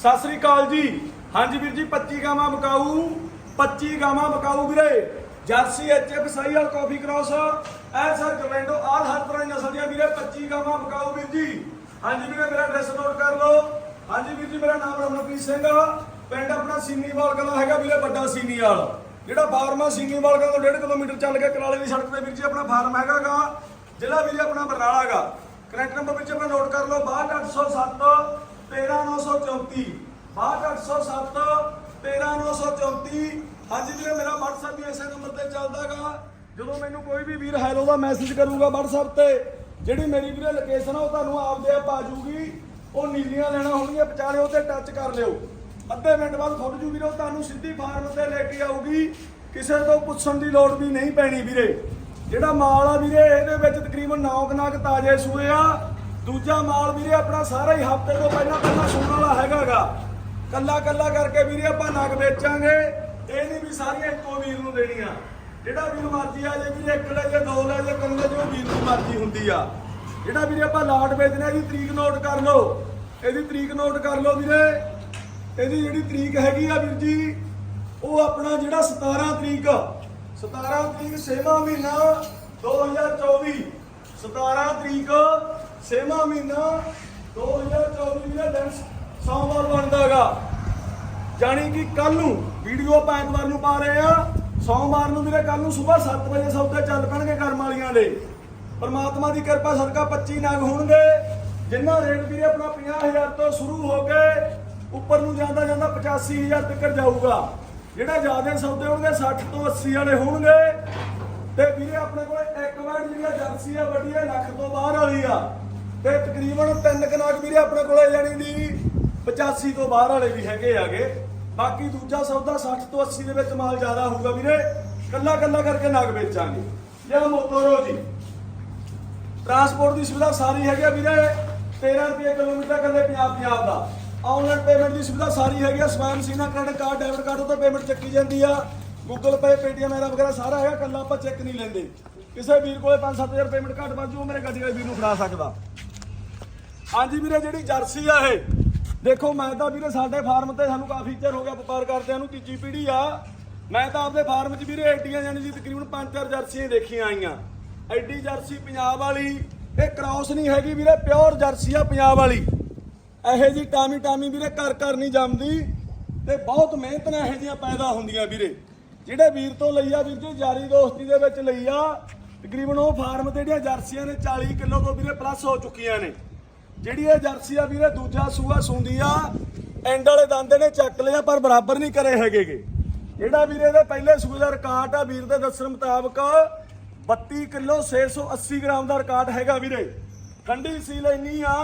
ਸਤਿ ਸ੍ਰੀ ਅਕਾਲ ਜੀ। ਹਾਂਜੀ ਵੀਰ ਜੀ 25 ਗਾਵਾਂ ਮਕਾਊ 25 ਗਾਵਾਂ ਮਕਾਊ ਵੀਰੇ। ਜਰਸੀ ਐਚਐਫ ਸਾਈਅਲ ਕਾਫੀ ਕ੍ਰਾਸ ਐ ਸਰ ਕਮੈਂਡੋ ਆਲ ਹਰ ਤਰ੍ਹਾਂ ਦੀ ਨਸਲ ਦੀਆਂ ਵੀਰੇ 25 ਗਾਵਾਂ ਮਕਾਊ ਵੀਰ ਜੀ। ਹਾਂਜੀ ਵੀਰੇ, ਮੇਰਾ ਐਡਰੈਸ ਨੋਟ ਕਰ ਲਓ ਹਾਂਜੀ ਵੀਰ ਜੀ, ਮੇਰਾ ਨਾਮ ਰਮਨਪ੍ਰੀਤ ਸਿੰਘ ਆ। ਪਿੰਡ ਆਪਣਾ ਸੀਨੀਵਾਲ ਕਲਾ ਹੈਗਾ ਵੀਰੇ, ਵੱਡਾ ਸੀਨੀਵਾਲ। ਜਿਹੜਾ ਫਾਰਮ ਆ ਸੀਨੀਵਾਲ ਕਲਾ ਤੋਂ 1.5 ਕਿਲੋਮੀਟਰ ਚੱਲ ਕੇ ਕਰਾਲੇ ਦੀ ਸੜਕ ਤੇ ਵੀਰ ਜੀ, ਆਪਣਾ ਫਾਰਮ ਹੈਗਾਗਾ ਜ਼ਿਲ੍ਹਾ ਵੀਰੇ ਆਪਣਾ ਬਰਨਾਲਾ ਗਾ। ਕਰੈਕਟ ਨੰਬਰ ਵਿੱਚ ਆਪਣਾ ਨੋਟ ਕਰ ਲਓ 62807 13934 62807 13934 ਹਾਂਜੀ ਵੀਰੇ, ਮੇਰਾ WhatsApp ਵੀ ਇਸੇ ਨੰਬਰ ਤੇ ਚੱਲਦਾਗਾ। ਜਦੋਂ ਮੈਨੂੰ ਕੋਈ ਵੀ ਵੀਰ ਹੈਲੋ ਦਾ ਮੈਸੇਜ ਕਰੂਗਾ WhatsApp ਤੇ, ਜਿਹੜੀ ਮੇਰੀ ਵੀਰੇ ਲੋਕੇਸ਼ਨ ਆ, ਉਹ ਤੁਹਾਨੂੰ ਆਪਦੇ ਆਪ ਆ ਜੂਗੀ ਉਹ ਨੀਲੀਆਂ ਲੈਣਾ ਹੋਣਗੀਆਂ ਵਿਚਾਲੇ ਉਹ ਤੇ ਟੱਚ ਕਰ ਲਿਓ। ਅੱਧੇ ਮਿੰਟ ਬਾਅਦ ਖੁੱਲ ਜੂ ਵੀਰੇ, ਉਹ ਤੁਹਾਨੂੰ ਸਿੱਧੀ ਫਾਰਮ ਤੇ ਲੈ ਕੇ ਆਊਗੀ। ਕਿਸੇ ਤੋਂ ਪੁੱਛਣ ਦੀ ਲੋੜ ਵੀ ਨਹੀਂ ਪੈਣੀ ਵੀਰੇ। ਜਿਹੜਾ ਮਾਲ ਆ ਵੀਰੇ, ਇਹਦੇ ਵਿੱਚ ਤਕਰੀਬਨ 9 ਕਨਾਕ ਤਾਜ਼ੇ ਸੂਏ ਆ। ਦੂਜਾ ਮਾਲ ਵੀਰੇ ਆਪਣਾ ਸਾਰਾ ਹੀ ਹਫ਼ਤੇ ਤੋਂ ਪਹਿਲਾਂ ਪਹਿਲਾਂ ਸੂਣ ਵਾਲਾ ਹੈਗਾਗਾ। ਕੱਲਾ ਕੱਲਾ ਕਰਕੇ ਵੀਰੇ ਆਪਾਂ ਨਗ ਵੇਚਾਂਗੇ। ਇਹ ਨਹੀਂ ਵੀ ਸਾਰੀਆਂ ਇੱਕੋ ਵੀਰ ਨੂੰ ਦੇਣੀਆਂ। ਜਿਹੜਾ ਵੀਰ ਮਰਜ਼ੀ ਆ ਜੇ ਵੀਰੇ ਇੱਕ ਲੈ ਜੇ, ਦੋ ਲੈ ਜੇ ਕੰਨੇ ਜੋ ਵੀਰ ਦੀ ਮਰਜ਼ੀ ਹੁੰਦੀ ਆ। ਜਿਹੜਾ ਵੀਰੇ ਆਪਾਂ ਲਾਟ ਵੇਚਣਾ, ਇਹਦੀ ਤਰੀਕ ਨੋਟ ਕਰ ਲਓ। ਇਹਦੀ ਤਰੀਕ ਨੋਟ ਕਰ ਲਓ ਵੀਰੇ। ਇਹਦੀ ਜਿਹੜੀ ਤਰੀਕ ਹੈਗੀ ਆ ਵੀਰ ਜੀ, ਉਹ ਆਪਣਾ ਜਿਹੜਾ 17 ਤਰੀਕ 17 ਤਰੀਕ 6ਵਾਂ ਮਹੀਨਾ 2024 17 ਤਰੀਕ ਛੇਵਾਂ ਮਹੀਨਾ 2024 ਦਾ ਦਿਨ ਸੋਮਵਾਰ ਬਣਦਾਗਾ ਜਾਣੀ ਕਿ ਕੱਲ ਨੂੰ ਵੀਡੀਓ ਆਪਾਂ ਐਤਵਾਰ ਨੂੰ ਪਾ ਰਹੇ ਆ ਸੋਮਵਾਰ ਨੂੰ ਵੀਰੇ ਕੱਲ ਨੂੰ ਸਵੇਰ 7 ਵਜੇ ਸੌਦੇ ਚੱਲ ਪੈਣਗੇ ਕਰਮ ਵਾਲੀਆਂ ਦੇ। ਪਰਮਾਤਮਾ ਦੀ ਕਿਰਪਾ ਸਦਕਾ 25 ਨਗ ਹੋਣਗੇ। ਜਿੰਨਾ ਰੇਟ ਵੀਰੇ ਆਪਣਾ 50000 ਤੋਂ ਸ਼ੁਰੂ ਹੋ ਕੇ ਉੱਪਰ ਨੂੰ ਜਾਂਦਾ ਜਾਂਦਾ 85000 ਤੱਕ ਜਾਊਗਾ। ਜਿਹੜਾ ਜ਼ਿਆਦਾ ਸੌਦੇ ਹੋਣਗੇ 60 ਤੋਂ 80 ਵਾਲੇ ਹੋਣਗੇ। ਤੇ ਵੀਰੇ ਆਪਣੇ ਕੋਲ ਇੱਕ ਵਾਰ ਜਿਹੜੀ ਜਰਸੀ ਆ, ਵੱਡੀ ਆ, ਲੱਖ ਤੋਂ ਬਾਹਰ ਵਾਲੀ ਆ। ਤੇ ਤਕਰੀਬਨ ਤਿੰਨ ਕਨਾਕ ਵੀਰੇ ਆਪਣੇ ਕੋਲੇ ਜਾਣੀ ਦੀ 85 ਤੋਂ ਬਾਹਰ ਵਾਲੇ ਵੀ ਹੈਗੇ ਆਗੇ। ਬਾਕੀ ਦੂਜਾ ਸੌਦਾ 60 ਤੋਂ 80 ਦੇ ਵਿੱਚ ਮਾਲ ਜ਼ਿਆਦਾ ਹੋਊਗਾ ਵੀਰੇ। ਕੱਲਾ ਕੱਲਾ ਕਰਕੇ ਨਾਗ ਵੇਚਾਂਗੇ। ਲਿਆ ਮੋਟੋਰੋ ਜੀ। ਟਰਾਂਸਪੋਰਟ ਦੀ ਸੁਵਿਧਾ ਸਾਰੀ ਹੈਗੀ ਆ ਵੀਰੇ। 13 ਰੁਪਏ ਕਿਲੋਮੀਟਰ ਕੱਲੇ ਪੰਜਾਬ ਪੰਜਾਬ ਦਾ ਆਨਲਾਈਨ ਪੇਮੈਂਟ ਦੀ ਸੁਵਿਧਾ ਸਾਰੀ ਹੈਗੀ ਆ। ਸਵੈਮ ਸੀਨਾ ਕ੍ਰੈਡਿਟ ਕਾਰਡ ਡੈਬਿਟ ਕਾਰਡ ਤੋਂ ਪੇਮੈਂਟ ਚੱਕੀ ਜਾਂਦੀ ਆ। ਗੂਗਲ ਪੇ ਪੇਟੀਐਮ ਐਰਾ ਵਗੈਰਾ ਸਾਰਾ ਹੈਗਾ। ਕੱਲਾ ਆਪਾਂ ਚੈੱਕ ਨਹੀਂ ਲੈਂਦੇ। ਕਿਸੇ ਵੀਰ ਕੋਲੇ 5-7000 ਪੇਮੈਂਟ ਘੱਟ ਵੱਧ ਜੂ ਮੇਰੇ ਗੱਡੀ ਵਾਲੇ ਵੀਰ ਨੂੰ ਫੜਾ ਸਕਦਾ। ਹਾਂਜੀ ਵੀਰੇ, ਜਿਹੜੀ ਜਰਸੀ ਆ ਇਹ। ਦੇਖੋ, ਮੈਂ ਤਾਂ ਵੀਰੇ, ਸਾਡੇ ਫਾਰਮ ਤੇ ਸਾਨੂੰ ਕਾਫੀ ਚਿਰ ਹੋ ਗਿਆ ਵਪਾਰ ਕਰਦਿਆਂ ਨੂੰ, ਤੀਜੀ ਪੀੜ੍ਹੀ ਆ। ਮੈਂ ਤਾਂ ਆਪਦੇ ਫਾਰਮ 'ਚ ਵੀਰੇ, ਐਡੀਆਂ ਜਾਨੀ ਦੀ ਤਕਰੀਬਨ 5-4 ਜਰਸੀਆਂ ਦੇਖੀਆਂ ਆਈਆਂ। ਐਡੀ ਜਰਸੀ ਪੰਜਾਬ ਵਾਲੀ, ਇਹ ਕ੍ਰਾਸ ਨਹੀਂ ਹੈਗੀ ਵੀਰੇ, ਪਿਓਰ ਜਰਸੀ ਆ ਪੰਜਾਬ ਵਾਲੀ। ਇਹੋ ਜੀ ਟਾਮੀ ਟਾਮੀ ਵੀਰੇ, ਘਰ ਘਰ ਨਹੀਂ ਜੰਮਦੀ ਤੇ ਬਹੁਤ ਮਿਹਨਤ ਨਾਲ ਇਹੋ ਜੀਆਂ ਪੈਦਾ ਹੁੰਦੀਆਂ ਵੀਰੇ। ਜਿਹੜੇ ਵੀਰ ਤੋਂ ਲਈ ਆ ਵੀਰ ਜੀ ਯਾਰੀ ਦੋਸਤੀ ਦੇ ਵਿੱਚ ਲਈ ਆ, ਤਕਰੀਬਨ ਉਹ ਫਾਰਮ ਤੇ ਜਿਹੜੀਆਂ ਜਰਸੀਆਂ ਨੇ 40 ਕਿਲੋ ਤੋਂ ਵੀਰੇ ਪਲੱਸ ਹੋ ਚੁੱਕੀਆਂ ਨੇ। ਜਿਹੜੀ ਇਹ ਜਰਸੀ ਆ ਵੀਰੇ, ਦੂਜਾ ਸੂਆ ਸੁੰਦੀ ਆ ਐਂਡ ਵਾਲੇ ਦੰਦ ਨੇ ਚੱਕ ਲਿਆ ਪਰ ਬਰਾਬਰ ਨਹੀਂ ਕਰੇ ਹੈਗੇਗੇ। ਜਿਹੜਾ ਵੀਰੇ ਦੇ ਪਹਿਲੇ ਸੂਏ ਦਾ ਰਿਕਾਰਡ ਆ ਵੀਰ ਦੇ ਦੱਸਣ ਮੁਤਾਬਕ 32 ਕਿਲੋ 680 ਗ੍ਰਾਮ ਦਾ ਰਿਕਾਰਡ ਹੈਗਾ ਵੀਰੇ। ਠੰਡੀ ਸੀਲ ਇੰਨੀ ਆ,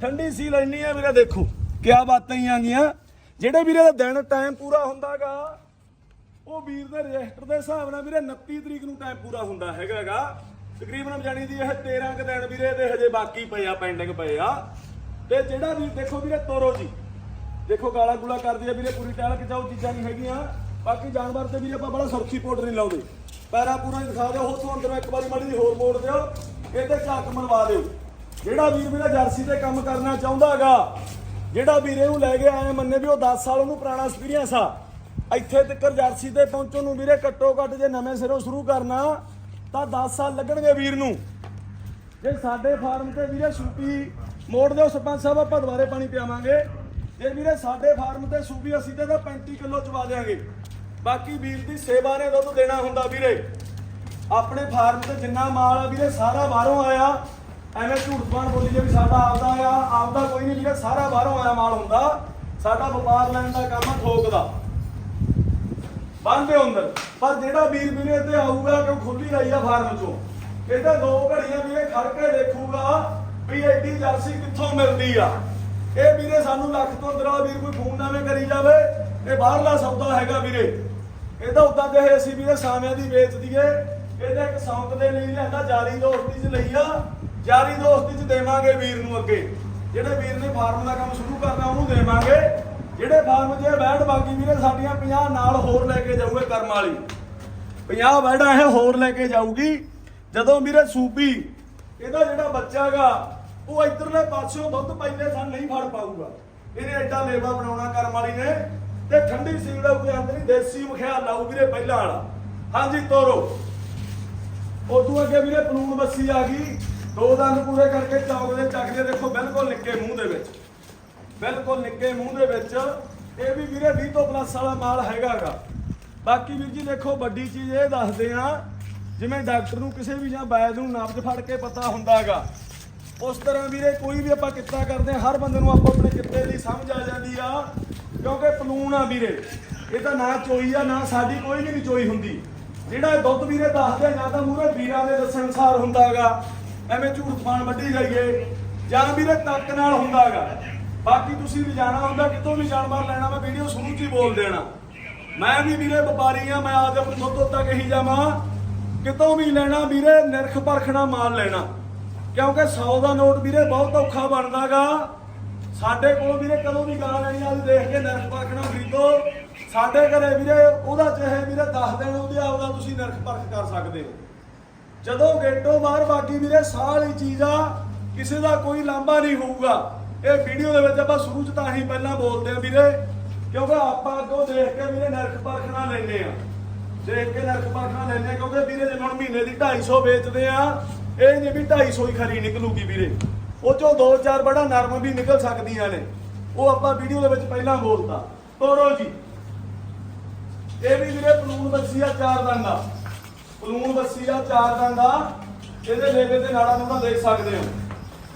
ਠੰਡੀ ਸੀਲ ਇੰਨੀ ਆ ਵੀਰੇ, ਦੇਖੋ, ਕਿਆ ਬਾਤਾਂ ਹੀ ਆਗੀਆਂ ਜਿਹੜੇ ਵੀਰੇ ਦਾ ਦਿਨ ਟਾਈਮ ਪੂਰਾ ਹੁੰਦਾਗਾ, ਉਹ ਵੀਰ ਦੇ ਰਜਿਸਟਰ ਦੇ ਹਿਸਾਬ ਨਾਲ ਵੀਰੇ 29 ਤਰੀਕ ਨੂੰ ਟਾਈਮ ਪੂਰਾ ਹੁੰਦਾ ਹੈਗਾਗਾ ਤਕਰੀਬਨ ਜਾਣੀ ਦੀ ਇਹ 13 ਕੁ ਦਿਨ ਵੀਰੇ ਦੇ ਹਜੇ ਬਾਕੀ ਪਏ ਆ ਪੈਂਡਿੰਗ ਪਏ ਆ। ਤੇ ਜਿਹੜਾ ਵੀਰ ਦੇਖੋ ਵੀਰੇ ਤੋਰੋ ਜੀ। ਦੇਖੋ ਗਾਲਾ ਗੁਲਾ ਕਰਦੀ ਆ ਵੀਰੇ, ਪੂਰੀ ਟਹਿਲ ਕੇ ਜਾਓ, ਚੀਜ਼ਾਂ ਨਹੀਂ ਹੈਗੀਆਂ। ਬਾਕੀ ਜਾਨਵਰ ਤੇ ਵੀਰੇ ਆਪਾਂ ਬੜਾ ਸੁਰਖੀ ਪਾਊਡਰ ਨਹੀਂ ਲਾਉਂਦੇ। ਪੈਰਾ ਪੂਰਾ ਹੀ ਦਿਖਾ ਦਿਓ ਹੋ ਤੋਂ ਅੰਦਰੋਂ ਇੱਕ ਵਾਰੀ ਮਾੜੀ ਹੋਰ ਮੋੜ ਦਿਓ। ਇਹਦੇ ਝਾਕ ਮਲਵਾ ਦਿਓ। ਜਿਹੜਾ ਵੀਰ ਮੇਰਾ ਜਰਸੀ ਤੇ ਕੰਮ ਕਰਨਾ ਚਾਹੁੰਦਾ ਚਾਹੁੰਦਾਗਾ ਜਿਹੜਾ ਵੀਰੇ ਨੂੰ ਲੈ ਕੇ ਆਏ ਮੰਨੇ ਵੀ ਉਹ 10 ਸਾਲ ਉਹਨੂੰ ਪੁਰਾਣਾ ਐਕਸਪੀਰੀਅੰਸ ਆ। ਇੱਥੇ ਤੱਕ ਜਰਸੀ ਤੇ ਪਹੁੰਚਣ ਨੂੰ ਵੀਰੇ, ਘੱਟੋ ਘੱਟ ਜੇ ਨਵੇਂ ਸਿਰੋਂ ਸ਼ੁਰੂ ਕਰਨਾ ਤਾਂ 10 ਸਾਲ ਲੱਗਣਗੇ ਵੀਰ ਨੂੰ। ਜੇ ਸਾਡੇ ਫਾਰਮ ਤੇ ਵੀਰੇ ਸੂਪੀ ਮੋੜ ਦਿਓ ਸਰਪੰਚ ਸਾਹਿਬ, ਆਪਾਂ ਦੁਬਾਰੇ ਪਾਣੀ ਪਿਆਵਾਂਗੇ। ਜੇ ਵੀਰੇ ਸਾਡੇ ਫਾਰਮ ਤੇ ਸੂਪੀ ਅਸੀਂ ਤੇ ਤਾਂ 35 ਕਿਲੋ ਚਵਾ ਦੇਾਂਗੇ ਬਾਕੀ ਵੀਰ ਦੀ ਸੇਵਾ ਨੇ ਦੁੱਧ ਦੇਣਾ ਹੁੰਦਾ ਵੀਰੇ। ਆਪਣੇ ਫਾਰਮ ਤੇ ਜਿੰਨਾ ਮਾਲ ਆ ਵੀਰੇ, ਸਾਰਾ ਬਾਹਰੋਂ ਆਇਆ। ਐਵੇਂ ਝੂਠ ਬਾਣ ਬੋਲੀ ਜੇ ਵੀ ਸਾਡਾ ਆਪਦਾ ਆ ਆਪਦਾ ਕੋਈ ਨਹੀਂ ਵੀਰੇ, ਸਾਰਾ ਬਾਹਰੋਂ ਆਇਆ ਮਾਲ ਹੁੰਦਾ। ਸਾਡਾ ਵਪਾਰ ਲੈਣ ਦਾ ਕੰਮ ਆ ਥੋਕ ਦਾ। ਬੰਦੇ ਅੰਦਰ ਪਰ ਜਿਹੜਾ ਵੀਰ ਵੀਰੇ ਤੇ ਆਊਗਾ ਕਿ ਖੁੱਲੀ ਰਹੀ ਆ ਫਾਰਮ ਚੋਂ। ਇਹਦੇ ਦੋ ਘੜੀਆਂ ਵੀਰੇ ਖੜ ਕੇ ਦੇਖੂਗਾ ਵੀ ਐਡੀ ਜਰਸੀ ਕਿੱਥੋਂ ਮਿਲਦੀ ਆ। ਇਹ ਵੀਰੇ ਸਾਨੂੰ ਲੱਖ ਤੋਂ ਅੰਦਰ ਵੀਰ ਕੋਈ ਫੋਨ ਨਾਵੇਂ ਕਰੀ ਜਾਵੇ, ਇਹ ਬਾਹਰਲਾ ਸੌਦਾ ਹੈਗਾ ਵੀਰੇ। ਇਹਦਾ ਉਦਾਂ ਦੇ ਅਸੀਂ ਵੀਰੇ ਸਾਮਿਆਂ ਦੀ ਵੇਚ ਦਈਏ। ਇਹਦਾ ਇੱਕ ਸੌਂਕ ਦੇ ਲਈ ਲਿਆਂਦਾ, ਜਾਰੀ ਦੋਸਤੀ 'ਚ ਲਈ ਆ। ਜਾਰੀ ਦੋਸਤੀ 'ਚ ਦੇਵਾਂਗੇ ਵੀਰ ਨੂੰ ਅੱਗੇ। ਜਿਹੜੇ ਵੀਰ ਨੇ ਫਾਰਮ ਦਾ ਕੰਮ ਸ਼ੁਰੂ ਕਰਨਾ, ਉਹਨੂੰ ਦੇਵਾਂਗੇ। ਜਿਹੜੇ ਫਾਰਮ 'ਚ ਬੈਠ ਬਾਕੀ ਵੀਰੇ, ਸਾਡੀਆਂ 50 ਨਾਲ ਹੋਰ ਲੈ ਕੇ ਜਾਊਗੇ ਕਰਮ ਵਾਲੀ। 50 ਬੈਠਾ ਇਹ ਹੋਰ ਲੈ ਕੇ ਜਾਊਗੀ। ਜਦੋਂ ਵੀਰੇ ਸੂਪੀ ਇਹਦਾ ਜਿਹੜਾ ਬੱਚਾਗਾ ਉਹ ਇਧਰਲੇ ਪਾਸਿਓਂ ਦੁੱਧ ਪੈਂਦੇ ਸਨ ਨਹੀਂ ਫੜ ਪਾਊਗਾ। ਇਹਨੇ ਐਡਾ ਲੇਵਾ ਬਣਾਉਣਾ ਕਰਮ ਵਾਲੀ ਨੇ ਤੇ ਠੰਡੀ ਸੀਲ ਉੱਤੇ ਅੰਦਰ ਹੀ, ਦੇਸੀ ਮਖਿਆ ਲਾਊ ਵੀਰੇ ਪਹਿਲਾਂ ਵਾਲਾ। ਹਾਂਜੀ, ਤੋਰੋ। ਉਦੋਂ ਅੱਗੇ ਵੀਰੇ ਪਲੂਣ ਬੱਸੀ ਆ ਗਈ। ਦੋ ਦੰਦ ਪੂਰੇ ਕਰਕੇ ਚੌਕ ਦੇ ਚੱਕਦੇ ਦੇਖੋ, ਬਿਲਕੁਲ ਨਿੱਕੇ ਮੂੰਹ ਦੇ ਵਿੱਚ। ਬਿਲਕੁਲ ਨਿੱਕੇ ਮੂੰਹ ਦੇ ਵਿੱਚ ਇਹ ਵੀ ਵੀਰੇ 20 ਤੋਂ ਪਲੱਸ ਵਾਲਾ ਮਾਲ ਹੈਗਾਗਾ। ਬਾਕੀ ਵੀਰ ਜੀ ਦੇਖੋ ਵੱਡੀ ਚੀਜ਼ ਇਹ ਦੱਸਦੇ ਆ ਜਿਵੇਂ ਡਾਕਟਰ ਨੂੰ ਕਿਸੇ ਵੀ ਜਾਂ ਬੈਦ ਨੂੰ ਨਬਜ਼ ਫੜ ਕੇ ਪਤਾ ਹੁੰਦਾਗਾ। ਉਸ ਤਰ੍ਹਾਂ ਵੀਰੇ ਕੋਈ ਵੀ ਆਪਾਂ ਕਿੱਤਾ ਕਰਦੇ ਆ ਹਰ ਬੰਦੇ ਨੂੰ ਆਪੋ ਆਪਣੇ ਕਿੱਤੇ ਦੀ ਸਮਝ ਆ ਜਾਂਦੀ ਆ ਕਿਉਂਕਿ ਪਲੂਣ ਆ ਵੀਰੇ। ਇਹ ਤਾਂ ਨਾ ਚੋਈ ਆ ਨਾ ਸਾਡੀ ਕੋਈ ਵੀ ਨਹੀਂ ਚੋਈ ਹੁੰਦੀ। ਜਿਹੜਾ ਦੁੱਧ ਵੀਰੇ ਦੱਸਦੇ ਆ, ਜਾਂ ਤਾਂ ਮੂਰੇ ਵੀਰਾਂ ਦੇ ਦੱਸਣ ਅਨੁਸਾਰ ਹੁੰਦਾਗਾ। ਐਵੇਂ ਝੂਠ ਫਾਨ ਵੱਢੀ ਜਾਈਏ ਜਾਂ ਵੀਰੇ ਤੱਕ ਨਾਲ ਹੁੰਦਾਗਾ। ਬਾਕੀ ਤੁਸੀਂ ਵੀ ਜਾਣਾ ਹੁੰਦਾ, ਕਿਤੋਂ ਵੀ ਜਾਨਵਰ ਲੈਣਾ, ਮੈਂ ਵੀਡੀਓ ਸ਼ੁਰੂ 'ਚ ਹੀ ਬੋਲ ਦੇਣਾ। ਮੈਂ ਵੀ ਵੀਰੇ ਵਪਾਰੀ ਆ, ਮੈਂ ਆਦੇ ਆਪਣੀ ਦੁੱਧ ਤੱਕ ਹੀ ਜਾਵਾਂ, ਕਿਤੋਂ ਵੀ ਲੈਣਾ ਵੀਰੇ, ਨਿਰਖ ਪਰਖਣਾ ਮਾਲ ਲੈਣਾ। ਕਿਉਂਕਿ 100 ਦਾ ਨੋਟ ਵੀਰੇ ਬਹੁਤ ਔਖਾ ਬਣਦਾਗਾ। ਸਾਡੇ ਕੋਲ ਵੀਰੇ ਕਦੋਂ ਵੀ ਗਾਂ ਲੈਣੀ ਆ ਦੇਖ ਕੇ ਨਿਰਖ ਪਰਖਣਾ ਖਰੀਦੋ। ਸਾਡੇ ਘਰੇ ਵੀਰੇ, ਉਹਦਾ ਚਾਹੇ ਵੀਰੇ 10 ਦਿਨ ਉਹਦੇ ਆਪਦਾ ਤੁਸੀਂ ਨਿਰਖ ਪਰਖ ਕਰ ਸਕਦੇ ਹੋ। ਜਦੋਂ ਗੇਟੋਂ ਬਾਹਰ ਬਾਕੀ ਵੀਰੇ ਸਾਹ ਵਾਲੀ ਚੀਜ਼ ਆ, ਕਿਸੇ ਦਾ ਕੋਈ ਲਾਂਭਾ ਨਹੀਂ ਹੋਊਗਾ। ਇਹ ਵੀਡੀਓ ਦੇ ਵਿੱਚ ਆਪਾਂ ਸ਼ੁਰੂ ਚ ਤਾਂ ਹੀ ਪਹਿਲਾਂ ਬੋਲਦੇ ਆ ਵੀਰੇ, ਕਿਉਂਕਿ ਆਪਾਂ ਅੱਗੋਂ ਦੇਖ ਕੇ ਵੀਰੇ ਨਰਕ ਪਰਖਣਾ ਲੈਨੇ ਆ ਦੇਖ ਕੇ ਨਰਕ ਪਰਖਣਾ ਲੈਨੇ ਕਿਉਂਕਿ ਵੀਰੇ ਜੇ ਹੁਣ ਮਹੀਨੇ ਦੀ 250 ਵੇਚਦੇ ਆ ਇਹ ਨਹੀਂ ਵੀ 250 ਹੀ ਖਰੀ ਨਿਕਲੂਗੀ ਵੀਰੇ। ਉਹ ਚੋਂ ਦੋ ਚਾਰ ਬੜਾ ਨਰਮ ਵੀ ਨਿਕਲ ਸਕਦੀਆਂ ਨੇ। ਉਹ ਆਪਾਂ ਵੀਡੀਓ ਦੇ ਵਿੱਚ ਪਹਿਲਾਂ ਬੋਲਤਾ। ਤੋਰੋ ਜੀ। ਇਹ ਵੀ ਵੀਰੇ ਪਲੂਨ ਬੱਸੀ ਆ ਚਾਰ ਦੰਦਾ ਪਲੂਨ ਬੱਸੀ ਆ ਚਾਰ ਦੰਦਾ ਇਹਦੇ ਲੇਵੇ ਤੇ ਨਾੜਾ ਨੂੰ ਤਾਂ ਦੇਖ ਸਕਦੇ ਹੋ।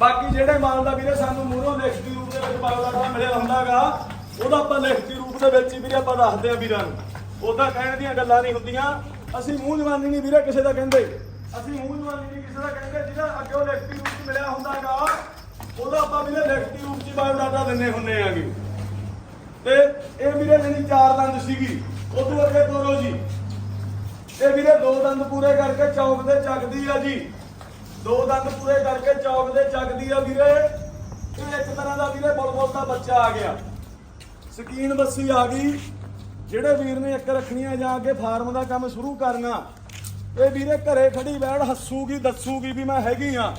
ਬਾਕੀ ਜਿਹੜੇ ਮਾਲ ਦਾ ਵੀਰੇ ਸਾਨੂੰ ਮੂਹਰੋਂ ਲਿਖਤੀ ਰੂਪ ਦੇ ਵਿੱਚ ਬਾਗਲਾ ਦਾ ਮਿਲਿਆ ਹੁੰਦਾਗਾ, ਉਹਦਾ ਆਪਾਂ ਲਿਖਤੀ ਰੂਪ ਦੇ ਵਿੱਚ ਹੀ ਵੀਰੇ ਆਪਾਂ ਦੱਸਦੇ ਆ ਵੀਰਾਂ ਨੂੰ। ਉਹਦਾ ਕਹਿਣ ਦੀਆਂ ਗੱਲਾਂ ਨਹੀਂ ਹੁੰਦੀਆਂ। ਅਸੀਂ ਮੂੰਹ ਜਵਾਨੀ ਨਹੀਂ ਵੀਰੇ ਕਿਸੇ ਦਾ ਕਹਿੰਦੇ। ਅਸੀਂ ਮੂੰਹ ਜਵਾਨੀ ਨਹੀਂ ਕਿਸੇ ਦਾ ਕਹਿੰਦੇ, ਜਿਹਦਾ ਅੱਗੇ ਉਹ ਲਿਖਤੀ ਰੂਪ ਮਿਲਿਆ ਹੁੰਦਾਗਾ, ਉਹਦਾ ਆਪਾਂ ਵੀਰੇ ਲਿਖਤੀ ਰੂਪ 'ਚ ਹੀ ਬਾਇਓਡਾਟਾ ਦਿੰਨੇ ਹੁੰਨੇ ਆਗੇ। ਤੇ ਇਹ ਵੀਰੇ ਮੇਰੀ ਚਾਰ ਦੰਦ ਸੀਗੀ। ਉਦੋਂ ਅੱਗੇ ਤੋਰੋ ਜੀ। ਇਹ ਵੀਰੇ ਦੋ ਦੰਦ ਪੂਰੇ ਕਰਕੇ ਚੌਕ ਤੇ ਚੱਕਦੀ ਆ ਜੀ। ਦੋ ਦੰਦ ਪੂਰੇ ਕਰਕੇ ਚੌਕ ਦੇ ਚੱਕਦੀ ਆ ਵੀਰੇ। ਇਹ ਇੱਕ ਤਰ੍ਹਾਂ ਦਾ ਵੀਰੇ ਬੁਲਬੁਲ ਦਾ ਬੱਚਾ ਆ ਗਿਆ। ਸਕੀਨ ਬੱਸੀ ਆ ਗਈ। ਜਿਹੜੇ ਵੀਰ ਨੇ ਇੱਕ ਰੱਖਣੀਆਂ ਜਾਂ ਅੱਗੇ ਫਾਰਮ ਦਾ ਕੰਮ ਸ਼ੁਰੂ ਕਰਨਾ, ਇਹ ਵੀਰੇ ਘਰੇ ਖੜੀ ਬੈਠ ਹੱਸੂਗੀ, ਦੱਸੂਗੀ ਵੀ ਮੈਂ ਹੈਗੀ ਆ।